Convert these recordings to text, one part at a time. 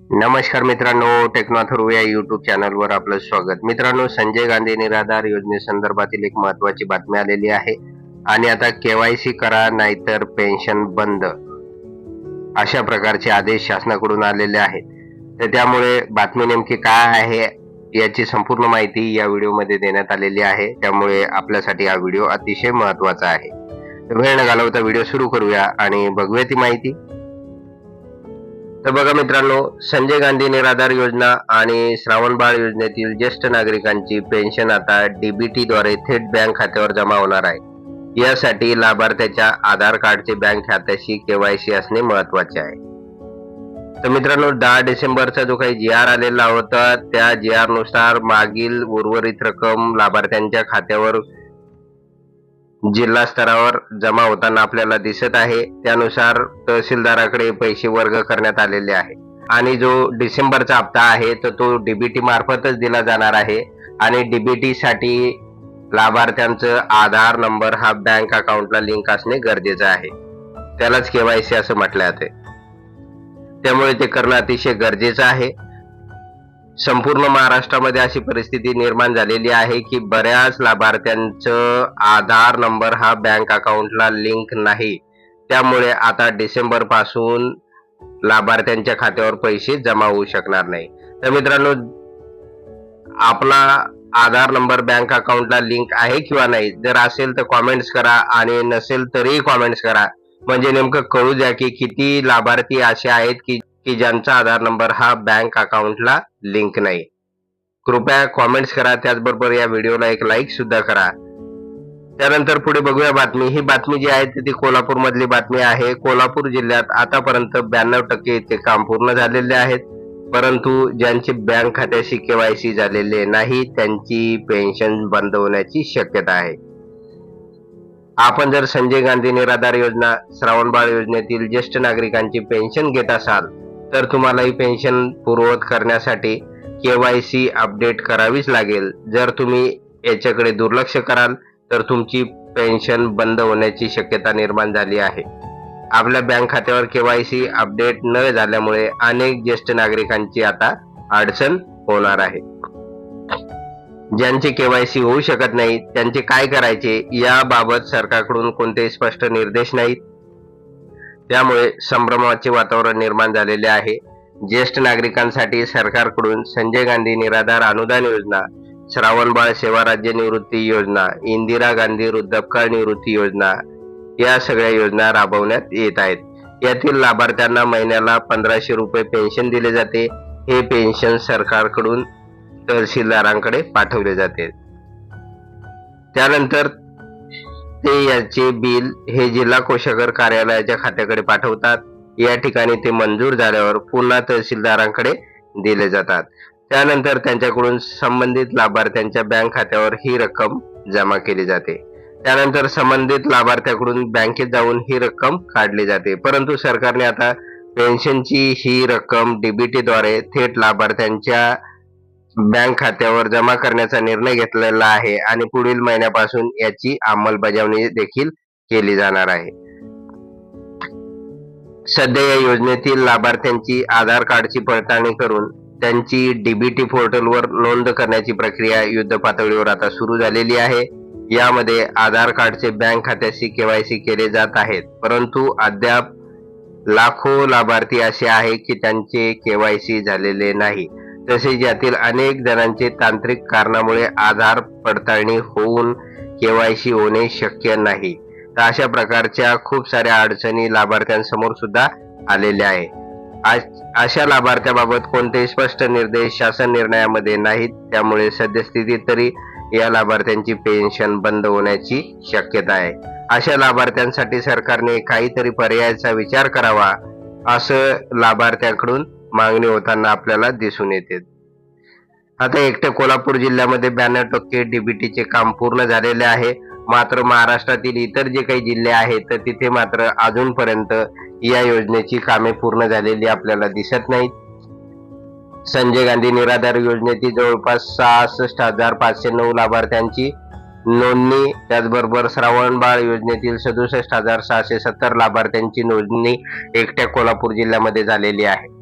नमस्कार मित्रांनो टेक्नॉथरू या युट्यूब चॅनलवर आपलं स्वागत. मित्रांनो संजय गांधी निराधार योजनेसंदर्भातील एक महत्वाची बातमी आलेली आहे. आणि आता केवायसी करा नाहीतर पेन्शन बंद. अशा प्रकारचे आदेश शासनाकडून आलेले आहेत. तर त्यामुळे बातमी नेमकी काय आहे याची संपूर्ण माहिती या व्हिडिओमध्ये देण्यात आलेली आहे. त्यामुळे आपल्यासाठी हा व्हिडिओ अतिशय महत्त्वाचा आहे. वेळ न घालवता व्हिडिओ सुरू करूया आणि बघूया ती माहिती. तर बघा मित्रांनो संजय गांधी निराधार योजना आणि श्रावणबाळ योजनेतील ज्येष्ठ नागरिकांची पेन्शन आता डीबीटी द्वारे थेट बँक खात्यावर जमा होणार आहे. यासाठी लाभार्थ्याच्या आधार कार्डचे बँक खात्याशी केवायसी असणे महत्त्वाचे आहे. तर मित्रांनो दहा डिसेंबरचा जो काही जी आर आलेला होता त्या जी आरनुसार मागील उर्वरित रक्कम लाभार्थ्यांच्या खात्यावर जिल्हा स्तरावर जमा होताना आपल्याला दिसत आहे. त्यानुसार तहसीलदाराकडे पैसे वर्ग करण्यात आलेले आहे आणि जो डिसेंबरचा हप्ता आहे तर तो डीबीटी मार्फतच दिला जाणार आहे. आणि डीबीटी साठी लाभार्थ्यांचं आधार नंबर हा बँक अकाउंटला लिंक असणे गरजेचं आहे. त्यालाच केवायसी असं म्हटलं जाते. त्यामुळे ते करणं अतिशय गरजेचं आहे. संपूर्ण महाराष्ट्रामध्ये अशी परिस्थिती निर्माण झालेली आहे की बऱ्याच लाभार्थ्यांचं आधार नंबर हा बँक अकाउंटला लिंक नाही. त्यामुळे आता डिसेंबरपासून लाभार्थ्यांच्या खात्यावर पैसे जमा होऊ शकणार नाही. तर मित्रांनो आपला आधार नंबर बँक अकाउंटला लिंक आहे किंवा नाही? जर असेल तर कॉमेंट्स करा आणि नसेल तरीही कॉमेंट्स करा. म्हणजे नेमकं कळू द्या की किती लाभार्थी असे आहेत की की ज्यांचा आधार नंबर हा बँक अकाउंटला लिंक नाही. कृपया कॉमेंट्स करा त्याचबरोबर या व्हिडिओला एक लाईक सुद्धा करा. त्यानंतर पुढे बघूया बातमी. ही बातमी जी आहे ती कोल्हापूर मधली बातमी आहे. कोल्हापूर जिल्ह्यात आतापर्यंत ब्याण्णव टक्के इतके काम पूर्ण झालेले आहेत. परंतु ज्यांचे बँक खात्याशी केवायसी झालेले नाही त्यांची पेन्शन बंद होण्याची शक्यता आहे. आपण जर संजय गांधी निराधार योजना श्रावणबाळ योजनेतील ज्येष्ठ नागरिकांची पेन्शन घेत असाल तर तुम्हाला ही पेन्शन पूर्ववत करण्यासाठी केवायसी अपडेट करावीच लागेल. जर तुम्ही याच्याकडे दुर्लक्ष कराल तर तुमची पेन्शन बंद होण्याची शक्यता निर्माण झाली आहे. आपल्या बँक खात्यावर केवायसी अपडेट न झाल्यामुळे अनेक ज्येष्ठ नागरिकांची आता अडचण होणार आहे. ज्यांचे केवायसी होऊ शकत नाही त्यांचे काय करायचे याबाबत सरकारकडून कोणते स्पष्ट निर्देश नाहीत. त्यामुळे संभ्रमाचे वातावरण निर्माण झालेले आहे. ज्येष्ठ नागरिकांसाठी सरकारकडून संजय गांधी निराधार अनुदान योजना श्रावणबाळ सेवा राज्य निवृत्ती योजना इंदिरा गांधी वृद्धपकाळ निवृत्ती योजना या सगळ्या योजना राबवण्यात येत आहेत. यातील लाभार्थ्यांना महिन्याला पंधराशे रुपये पेन्शन दिले जाते. हे पेन्शन सरकारकडून तहसीलदारांकडे पाठवले जाते. त्यानंतर ते याचे बिल हे जिल्हा कोशागर कार्यालयाच्या खात्याकडे पाठवतात. या ठिकाणी ते मंजूर झाल्यावर पुन्हा तहसीलदारांकडे दिले जातात. त्यानंतर त्यांच्याकडून संबंधित लाभार्थ्यांच्या बँक खात्यावर ही रक्कम जमा केली जाते. त्यानंतर संबंधित लाभार्थ्याकडून बँकेत जाऊन ही रक्कम काढली जाते. परंतु सरकारने आता पेन्शनची ही रक्कम डीबीटीद्वारे थेट लाभार्थ्यांच्या बँक खात्यावर जमा करण्याचा निर्णय घेतलेला आहे आणि पुढील महिन्यापासून याची अंमलबजावणी देखील केली जाणार आहे. सध्या या योजनेतील लाभार्थ्यांची आधार कार्डची पडताळणी करून त्यांची डीबीटी पोर्टलवर नोंद करण्याची प्रक्रिया युद्ध पातळीवर आता सुरू झालेली आहे. यामध्ये आधार कार्डचे बँक खात्याशी केवायसी केले जात आहेत. परंतु अद्याप लाखो लाभार्थी असे आहे की त्यांचे केवायसी झालेले नाही. तसेच यातील अनेक जणांचे तांत्रिक कारणामुळे आधार पडताळणी होऊन केवायसी होणे शक्य नाही. तर अशा प्रकारच्या खूप साऱ्या अडचणी लाभार्थ्यांसमोर सुद्धा आलेल्या आहे. अशा लाभार्थ्याबाबत कोणतेही स्पष्ट निर्देश शासन निर्णयामध्ये नाहीत. त्यामुळे सद्यस्थितीत तरी या लाभार्थ्यांची पेन्शन बंद होण्याची शक्यता आहे. अशा लाभार्थ्यांसाठी सरकारने काहीतरी पर्यायाचा विचार करावा असं लाभार्थ्यांकडून मागणी होताना आपल्याला दिसून येते. आता एकट्या कोल्हापूर जिल्ह्यामध्ये ब्याण्णव टक्के डीबीटीचे काम पूर्ण झालेले आहे. मात्र महाराष्ट्रातील इतर जे काही जिल्हे आहेत तर तिथे मात्र अजूनपर्यंत या योजनेची कामे पूर्ण झालेली आपल्याला दिसत नाहीत. संजय गांधी निराधार योजनेची जवळपास सहासष्ट हजार पाचशे नऊ लाभार्थ्यांची नोंदणी त्याचबरोबर श्रावणबाळ योजनेतील सदुसष्ट हजार सहाशे सत्तर लाभार्थ्यांची नोंदणी एकट्या कोल्हापूर जिल्ह्यामध्ये झालेली आहे.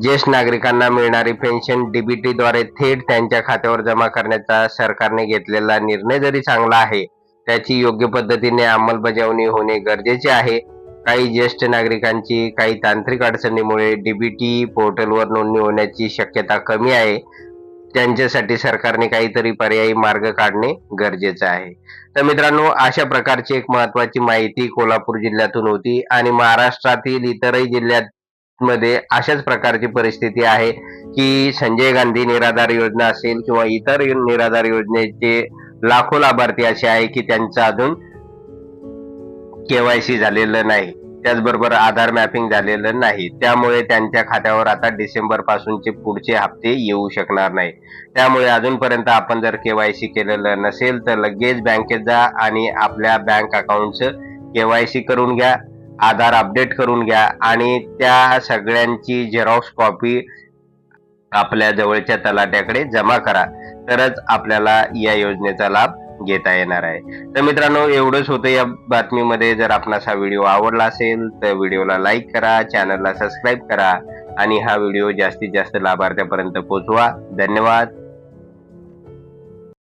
ज्येष्ठ नागरिकांना मिळणारी पेन्शन डीबीटी द्वारे थेट त्यांच्या खात्यावर जमा करण्याचा सरकारने घेतलेला निर्णय जरी चांगला आहे त्याची योग्य पद्धतीने अंमलबजावणी होणे गरजेचे आहे. काही ज्येष्ठ नागरिकांची काही तांत्रिक अडचणीमुळे डीबीटी पोर्टलवर नोंदणी होण्याची शक्यता कमी आहे. त्यांच्यासाठी सरकारने काहीतरी पर्यायी मार्ग काढणे गरजेचं आहे. तर मित्रांनो अशा प्रकारची एक महत्वाची माहिती कोल्हापूर जिल्ह्यातून होती आणि महाराष्ट्रातील इतरही जिल्ह्यात मध्ये अशाच प्रकारची परिस्थिती आहे की संजय गांधी निराधार योजना असेल किंवा इतर निराधार योजनेचे लाखो लाभार्थी असे आहे की त्यांचं अजून केवायसी झालेलं नाही. त्याचबरोबर आधार मॅपिंग झालेलं नाही. त्यामुळे त्यांच्या खात्यावर आता डिसेंबर पासूनचे पुढचे हप्ते येऊ शकणार नाही. त्यामुळे अजूनपर्यंत आपण जर केवायसी केलेलं नसेल तर लगेच बँकेत जा आणि आपल्या बँक अकाउंटचं केवायसी करून घ्या. आधार अपडेट करून घ्या आणि त्या सगळ्यांची झेरॉक्स कॉपी आपल्या जवळच्या तलाट्याकडे जमा करा. तरच आपल्याला या योजनेचा लाभ घेता येणार आहे. तर मित्रांनो एवढंच होतं या बातमीमध्ये. जर आपणास हा व्हिडिओ आवडला असेल तर व्हिडिओला लाईक करा चॅनलला सबस्क्राईब करा आणि हा व्हिडिओ जास्तीत जास्त लाभार्थ्यापर्यंत पोहोचवा. धन्यवाद.